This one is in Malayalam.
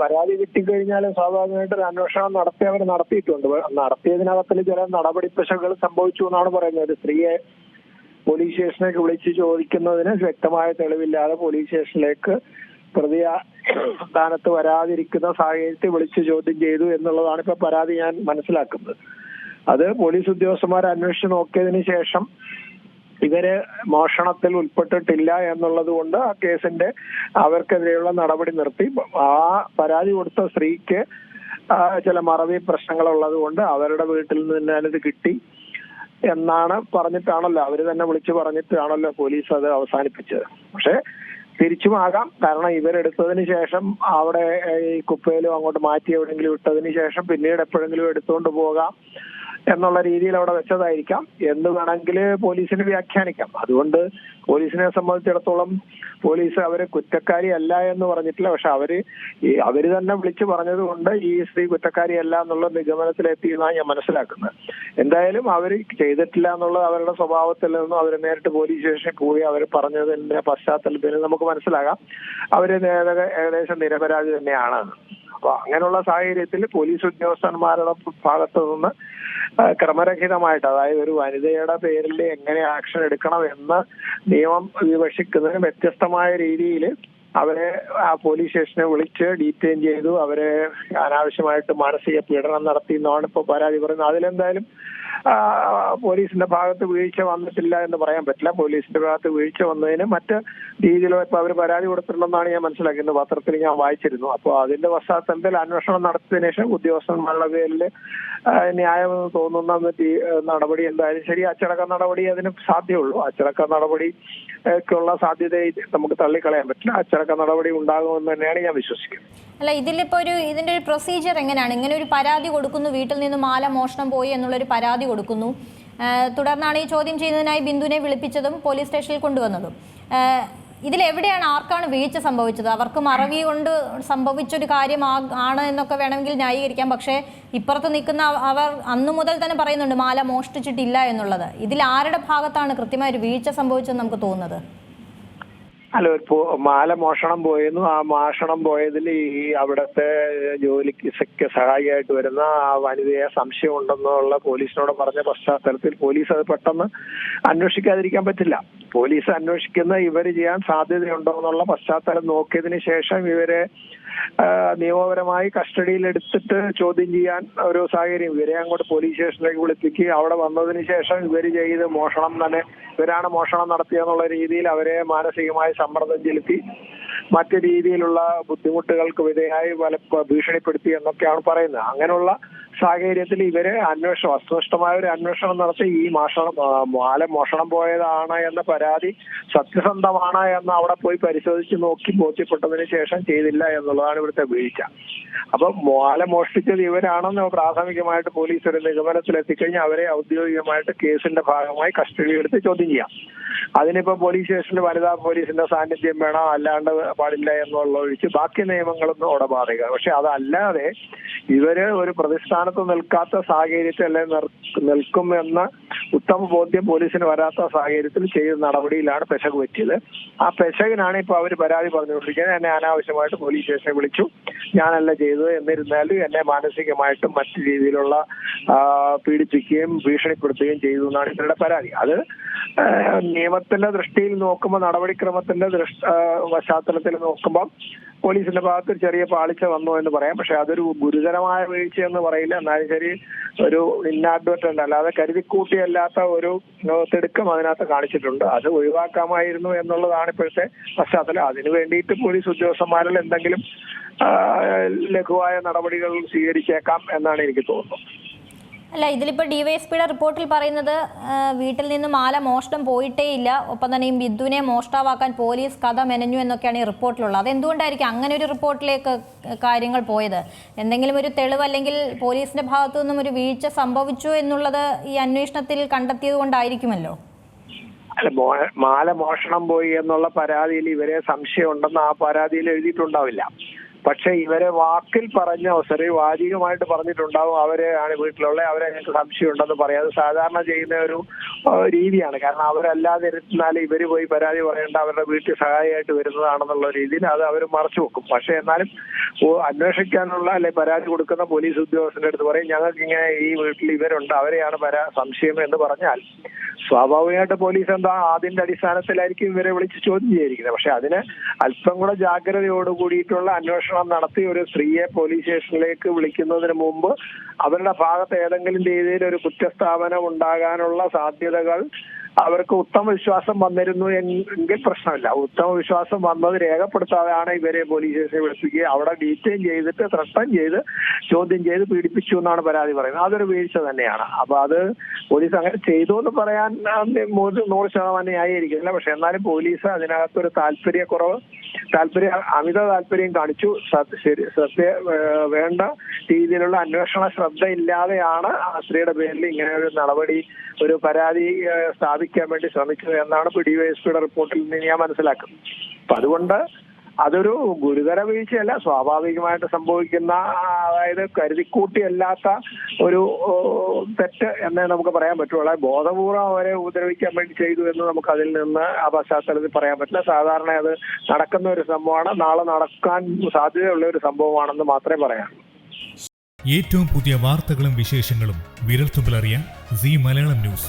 പരാതി കിട്ടിക്കഴിഞ്ഞാൽ സ്വാഭാവികമായിട്ട് ഒരു അന്വേഷണം നടത്തി അവർ നടത്തിയിട്ടുണ്ട്. നടത്തിയതിനകത്തിൽ ചില നടപടി പിശകുകൾ സംഭവിച്ചു എന്നാണ് പറയുന്നത്. ഒരു സ്ത്രീയെ പോലീസ് സ്റ്റേഷനിലേക്ക് വിളിച്ച് ചോദിക്കുന്നതിന് വ്യക്തമായ തെളിവില്ലാതെ പോലീസ് സ്റ്റേഷനിലേക്ക് പ്രതിയ സ്ഥാനത്ത് വരാതിരിക്കുന്ന സാഹചര്യത്തിൽ വിളിച്ച് ചോദ്യം ചെയ്തു എന്നുള്ളതാണ് ഇപ്പൊ പരാതി ഞാൻ മനസ്സിലാക്കുന്നത്. അത് പോലീസ് ഉദ്യോഗസ്ഥന്മാർ അന്വേഷിച്ച് നോക്കിയതിന് ശേഷം ഇവർ മോഷണത്തിൽ ഉൾപ്പെട്ടിട്ടില്ല എന്നുള്ളത് കൊണ്ട് ആ കേസിന്റെ അവർക്കെതിരെയുള്ള നടപടി നിർത്തി. ആ പരാതി കൊടുത്ത സ്ത്രീക്ക് ചില മറവി പ്രശ്നങ്ങൾ ഉള്ളത് കൊണ്ട് അവരുടെ വീട്ടിൽ നിന്ന് തന്നെ ഇത് കിട്ടി എന്നാണ് പറഞ്ഞിട്ടാണല്ലോ. അവർ തന്നെ വിളിച്ചു പറഞ്ഞിട്ടാണല്ലോ പോലീസ് അത് അവസാനിപ്പിച്ചത്. പക്ഷെ തിരിച്ചുമാകാം കാരണം ഇവരെടുത്തതിന് ശേഷം അവിടെ ഈ കുപ്പയിലും അങ്ങോട്ട് മാറ്റി എവിടെയെങ്കിലും ഇട്ടതിന് ശേഷം പിന്നീട് എപ്പോഴെങ്കിലും എടുത്തുകൊണ്ട് പോകാം. എന്നുള്ള രീതിയിൽ അവിടെ വെച്ചതായിരിക്കാം. എന്ന് വേണമെങ്കിൽ പോലീസിന് വ്യാഖ്യാനിക്കാം. അതുകൊണ്ട് പോലീസിനെ സംബന്ധിച്ചിടത്തോളം പോലീസ് അവരെ കുറ്റക്കാരി അല്ല എന്ന് പറഞ്ഞിട്ടില്ല. പക്ഷെ അവർ അവർ തന്നെ വിളിച്ചു പറഞ്ഞത് കൊണ്ട് ഈ സ്ത്രീ കുറ്റക്കാരി അല്ല എന്നുള്ള നിഗമനത്തിലെത്തി എന്നാണ് ഞാൻ മനസ്സിലാക്കുന്നത്. എന്തായാലും അവർ ചെയ്തിട്ടില്ല എന്നുള്ളത് അവരുടെ സ്വഭാവത്തിൽ നിന്നും അവർ നേരിട്ട് പോലീസ് സ്റ്റേഷനിൽ പോയി അവർ പറഞ്ഞതിന്റെ പശ്ചാത്തലത്തിൽ നമുക്ക് മനസ്സിലാകാം. അവർ ഏകദേശം നിരപരാധി തന്നെയാണ്. അപ്പൊ അങ്ങനെയുള്ള സാഹചര്യത്തിൽ പോലീസ് ഉദ്യോഗസ്ഥന്മാരുടെ ഭാഗത്തു നിന്ന് ക്രമരഹിതമായിട്ട് അതായത് ഒരു വനിതയുടെ പേരിൽ എങ്ങനെ ആക്ഷൻ എടുക്കണം എന്ന് നിയമം വിവക്ഷിക്കുന്നതിന് വ്യത്യസ്തമായ രീതിയിൽ അവരെ ആ പോലീസ് സ്റ്റേഷനെ വിളിച്ച് ഡീറ്റെയിൻ ചെയ്തു. അവരെ അനാവശ്യമായിട്ട് മാനസിക പീഡനം നടത്തി എന്നാണ് ഇപ്പൊ പരാതി പറയുന്നത്. അതിലെന്തായാലും പോലീസിന്റെ ഭാഗത്ത് വീഴ്ച വന്നിട്ടില്ല എന്ന് പറയാൻ പറ്റില്ല. പോലീസിന്റെ ഭാഗത്ത് വീഴ്ച വന്നതിന് മറ്റ് രീതിയിലോ ഇപ്പൊ അവർ പരാതി കൊടുത്തിട്ടുണ്ടെന്നാണ് ഞാൻ മനസ്സിലാക്കുന്നത് പത്രത്തിൽ ഞാൻ വായിച്ചിരുന്നു. അപ്പോൾ അതിന്റെ പശ്ചാത്തലത്തിൽ അന്വേഷണം നടത്തിയതിനു ശേഷം ഉദ്യോഗസ്ഥന്മാരുടെ പേരിൽ ന്യായമെന്ന് തോന്നുന്ന നടപടി എന്തായാലും ശരി. അച്ചടക്ക നടപടി അതിന് സാധ്യമുള്ളൂ അച്ചടക്ക നടപടിക്കുള്ള സാധ്യത നമുക്ക് തള്ളിക്കളയാൻ പറ്റില്ല. അച്ചടക്ക നടപടി ഉണ്ടാകുമെന്ന് തന്നെയാണ് ഞാൻ വിശ്വസിക്കുന്നത്. അല്ല ഇതിലിപ്പോ ഒരു ഇതിന്റെ ഒരു പ്രൊസീജിയർ എങ്ങനെയാണ്? ഇങ്ങനെ ഒരു പരാതി കൊടുക്കുന്നു വീട്ടിൽ നിന്ന് മാല മോഷണം പോയി എന്നുള്ളൊരു പരാതി കൊടുക്കുന്നു. തുടർന്നാണ് ഈ ചോദ്യം ചെയ്യുന്നതിനായി ബിന്ദുവിനെ വിളിപ്പിച്ചതും പോലീസ് സ്റ്റേഷനിൽ കൊണ്ടുവന്നതും. ഇതിൽ എവിടെയാണ് ആർക്കാണ് വീഴ്ച സംഭവിച്ചത്? അവർക്ക് മറവി കൊണ്ട് സംഭവിച്ചൊരു കാര്യം ആണ് എന്നൊക്കെ വേണമെങ്കിൽ ന്യായീകരിക്കാം. പക്ഷേ ഇപ്പുറത്ത് നിൽക്കുന്ന അവർ അന്നു മുതൽ തന്നെ പറയുന്നുണ്ട് മാല മോഷ്ടിച്ചിട്ടില്ല എന്നുള്ളത്. ഇതിൽ ആരുടെ ഭാഗത്താണ് കൃത്യമായ ഒരു വീഴ്ച സംഭവിച്ചതെന്ന് നമുക്ക് തോന്നുന്നത്? അല്ല ഒരു മാല മോഷണം പോയെന്നും ആ മോഷണം പോയതിൽ ഈ അവിടുത്തെ ജോലിക്ക് സഹായിയായിട്ട് വരുന്ന ആ വനിതയെ സംശയം ഉണ്ടെന്നുള്ള പോലീസിനോട് പറഞ്ഞ പശ്ചാത്തലത്തിൽ പോലീസ് അത് പെട്ടെന്ന് അന്വേഷിക്കാതിരിക്കാൻ പറ്റില്ല. പോലീസ് അന്വേഷിക്കുന്ന ഇവർ ചെയ്യാൻ സാധ്യതയുണ്ടോ എന്നുള്ള പശ്ചാത്തലം നോക്കിയതിന് ശേഷം ഇവരെ നിയമപരമായി കസ്റ്റഡിയിൽ എടുത്തിട്ട് ചോദ്യം ചെയ്യാൻ ഒരു സാഹചര്യം. ഇവരെ അങ്ങോട്ട് പോലീസ് സ്റ്റേഷനിലേക്ക് വിളിപ്പിക്കുക. അവിടെ വന്നതിന് ശേഷം ഇവർ ചെയ്ത് മോഷണം തന്നെ ഇവരാണ് മോഷണം നടത്തിയെന്നുള്ള രീതിയിൽ അവരെ മാനസികമായി സമ്മർദ്ദം ചെലുത്തി മറ്റു രീതിയിലുള്ള ബുദ്ധിമുട്ടുകൾക്ക് വിധേയമായി പല ഭീഷണിപ്പെടുത്തി എന്നൊക്കെയാണ് പറയുന്നത്. അങ്ങനെയുള്ള സാഹചര്യത്തിൽ ഇവർ അന്വേഷണം വസ്തുനിഷ്ഠമായ ഒരു അന്വേഷണം നടത്തി ഈ മോഷണം മാല മോഷണം പോയതാണ് എന്ന പരാതി സത്യസന്ധമാണ് എന്ന് അവിടെ പോയി പരിശോധിച്ച് നോക്കി ബോധ്യപ്പെട്ടതിന് ശേഷം ചെയ്തില്ല എന്നുള്ളതാണ് ഇവിടുത്തെ വീഴ്ച. അപ്പൊ മാല മോഷ്ടിച്ചത് ഇവരാണെന്ന് പ്രാഥമികമായിട്ട് പോലീസ് ഒരു നിഗമനത്തിൽ എത്തിക്കഴിഞ്ഞാൽ അവരെ ഔദ്യോഗികമായിട്ട് കേസിന്റെ ഭാഗമായി കസ്റ്റഡി എടുത്ത് ചോദ്യം ചെയ്യാം. അതിനിപ്പോ പോലീസ് സ്റ്റേഷനിൽ വനിതാ പോലീസിന്റെ സാന്നിധ്യം വേണം? അല്ലാണ്ട് പാടില്ല എന്നുള്ള ഒഴിച്ച് ബാക്കി നിയമങ്ങളൊന്നും അവിടെ ബാധക പക്ഷെ അതല്ലാതെ ഇവർ ഒരു പ്രതിസ്ഥാനത്ത് നിൽക്കാത്ത സാഹചര്യത്തിൽ അല്ലെ നിൽക്കും എന്ന ഉത്തമ ബോധ്യം പോലീസിന് വരാത്ത സാഹചര്യത്തിൽ ചെയ്ത നടപടിയിലാണ് പെശക് പറ്റിയത്. ആ പെശകിനാണ് ഇപ്പൊ അവർ പരാതി പറഞ്ഞുകൊണ്ടിരിക്കുന്നത്. എന്നെ അനാവശ്യമായിട്ട് പോലീസ് സ്റ്റേഷനെ വിളിച്ചു. ഞാനല്ല ചെയ്തത് എന്നിരുന്നാലും എന്നെ മാനസികമായിട്ടും മറ്റു രീതിയിലുള്ള പീഡിപ്പിക്കുകയും ഭീഷണിപ്പെടുത്തുകയും ചെയ്തു എന്നാണ് ഇവരുടെ പരാതി. അത് നിയമത്തിന്റെ ദൃഷ്ടിയിൽ നോക്കുമ്പോൾ നടപടിക്രമത്തിന്റെ ദൃഷ്ട പശ്ചാത്തലത്തിൽ നോക്കുമ്പോൾ പോലീസിന്റെ ഭാഗത്ത് ചെറിയ പാളിച്ച വന്നു എന്ന് പറയാം. പക്ഷെ അതൊരു ഗുരുതരമായ വീഴ്ച എന്ന് പറയില്ല. എന്നാലും ശരി ഒരു ഇന്നാഡ്വർട്ടന്റ് അല്ലാതെ കരുതിക്കൂട്ടിയല്ലാത്ത ഒരു തിടുക്കം അതിനകത്ത് കാണിച്ചിട്ടുണ്ട്. അത് ഒഴിവാക്കാമായിരുന്നു എന്നുള്ളതാണ് ഇപ്പോഴത്തെ പശ്ചാത്തലം. അതിനു വേണ്ടിയിട്ട് പോലീസ് ഉദ്യോഗസ്ഥന്മാരിൽ എന്തെങ്കിലും ലഘുവായ നടപടികൾ സ്വീകരിച്ചേക്കാം എന്നാണ് എനിക്ക് തോന്നുന്നത് അല്ല ഇതിലിപ്പോൾ ഡിവൈഎസ്പിയുടെ റിപ്പോർട്ടിൽ പറയുന്നത് വീട്ടിൽ നിന്ന് മാല മോഷണം പോയിട്ടേ ഇല്ല. ഒപ്പം തന്നെ ഈ ബിന്ദുവിനെ മോഷ്ടാവാക്കാൻ പോലീസ് കഥ മെനഞ്ഞു എന്നൊക്കെയാണ് ഈ റിപ്പോർട്ടിലുള്ളത്. അതെന്തുകൊണ്ടായിരിക്കും അങ്ങനെ ഒരു റിപ്പോർട്ടിലേക്ക് കാര്യങ്ങൾ പോയത്? എന്തെങ്കിലും ഒരു തെളിവ് അല്ലെങ്കിൽ പോലീസിന്റെ ഭാഗത്തു നിന്നും ഒരു വീഴ്ച സംഭവിച്ചു എന്നുള്ളത് ഈ അന്വേഷണത്തിൽ കണ്ടെത്തിയത് കൊണ്ടായിരിക്കുമല്ലോ? അല്ല മാല മോഷണം പോയി എന്നുള്ള പരാതിയിൽ ഇവരെ സംശയം ഉണ്ടെന്ന് ആ പരാതിയിൽ എഴുതിയിട്ടുണ്ടാവില്ല. പക്ഷെ ഇവരെ വാക്കിൽ പറഞ്ഞ അവസരം വാചികമായിട്ട് പറഞ്ഞിട്ടുണ്ടാവും അവരെ ആണ് വീട്ടിലുള്ള അവരെ ഞങ്ങൾക്ക് സംശയമുണ്ടെന്ന് പറയാം. അത് സാധാരണ ചെയ്യുന്ന ഒരു രീതിയാണ്. കാരണം അവരല്ലാതെ ഇരുന്നാൽ ഇവർ പോയി പരാതി പറയേണ്ട അവരുടെ വീട്ടിൽ സഹായമായിട്ട് വരുന്നതാണെന്നുള്ള രീതിയിൽ അത് അവർ മറച്ചു വെക്കും. പക്ഷെ എന്നാലും അന്വേഷിക്കാനുള്ള അല്ലെ പരാതി കൊടുക്കുന്ന പോലീസ് ഉദ്യോഗസ്ഥന്റെ അടുത്ത് പറയും ഞങ്ങൾക്ക് ഇങ്ങനെ ഈ വീട്ടിൽ ഇവരുണ്ട്. അവരെയാണ് പരാ സംശയം എന്ന് പറഞ്ഞാൽ. സ്വാഭാവികമായിട്ട് പോലീസ് എന്താ അതിന്റെ അടിസ്ഥാനത്തിലായിരിക്കും ഇവരെ വിളിച്ച് ചോദ്യം ചെയ്തിരിക്കുന്നത് പക്ഷെ അതിന് അല്പം കൂടെ ജാഗ്രതയോട് കൂടിയിട്ടുള്ള അന്വേഷണം നടത്തി ഒരു സ്ത്രീയെ പോലീസ് സ്റ്റേഷനിലേക്ക് വിളിക്കുന്നതിന് മുമ്പ് അവരുടെ ഭാഗത്ത് ഏതെങ്കിലും രീതിയിൽ ഒരു കുറ്റസ്ഥാപനം ഉണ്ടാകാനുള്ള സാധ്യതകൾ അവർക്ക് ഉത്തമ വിശ്വാസം വന്നിരുന്നു എങ്കിൽ പ്രശ്നമില്ല. ഉത്തമ വിശ്വാസം വന്നത് രേഖപ്പെടുത്താതെയാണ് ഇവരെ പോലീസ് വിളിപ്പിക്കുക. അവിടെ ഡീറ്റെയിൻ ചെയ്തിട്ട് ത്രട്ടൻ ചെയ്ത് ചോദ്യം ചെയ്ത് പീഡിപ്പിച്ചു എന്നാണ് പരാതി പറയുന്നത്. അതൊരു വീഴ്ച തന്നെയാണ്. അപ്പൊ അത് പോലീസ് അങ്ങനെ ചെയ്തു എന്ന് പറയാൻ നൂറ് ശതമാനം ന്യായീകരിക്കുന്നില്ല. പക്ഷെ എന്നാലും പോലീസ് അതിനകത്തൊരു താല്പര്യക്കുറവ് താല്പര്യ അമിത താല്പര്യം കാണിച്ചു. ശരി ശ്രദ്ധ വേണ്ട രീതിയിലുള്ള അന്വേഷണ ശ്രദ്ധ ഇല്ലാതെയാണ് ആ സ്ത്രീയുടെ പേരിൽ ഇങ്ങനെ ഒരു നടപടി ഒരു പരാതി സ്ഥാപിക്കാൻ വേണ്ടി ശ്രമിച്ചത് എന്നാണ് ഇപ്പൊ ഡിവൈഎസ്പിയുടെ റിപ്പോർട്ടിൽ നിന്ന് ഞാൻ മനസ്സിലാക്കുന്നത്. അപ്പൊ അതുകൊണ്ട് അതൊരു ഗുരുതര വീഴ്ചയല്ല സ്വാഭാവികമായിട്ട് സംഭവിക്കുന്ന അതായത് കരുതിക്കൂട്ടിയല്ലാത്ത ഒരു തെറ്റ് എന്നേ നമുക്ക് പറയാൻ പറ്റുള്ളൂ. ബോധപൂർവം അവരെ ഉപദ്രവിക്കാൻ വേണ്ടി ചെയ്തു എന്ന് നമുക്ക് അതിൽ നിന്ന് ആ പശ്ചാത്തലത്തിൽ പറയാൻ പറ്റില്ല. സാധാരണ അത് നടക്കുന്ന ഒരു സംഭവമാണ്. നാളെ നടക്കാൻ സാധ്യതയുള്ള ഒരു സംഭവമാണെന്ന് മാത്രമേ പറയാൻ ഏറ്റവും പുതിയ വാർത്തകളും വിശേഷങ്ങളും വിരൽത്തുമ്പിലറിയാൻ സി മലയാളം ന്യൂസ്.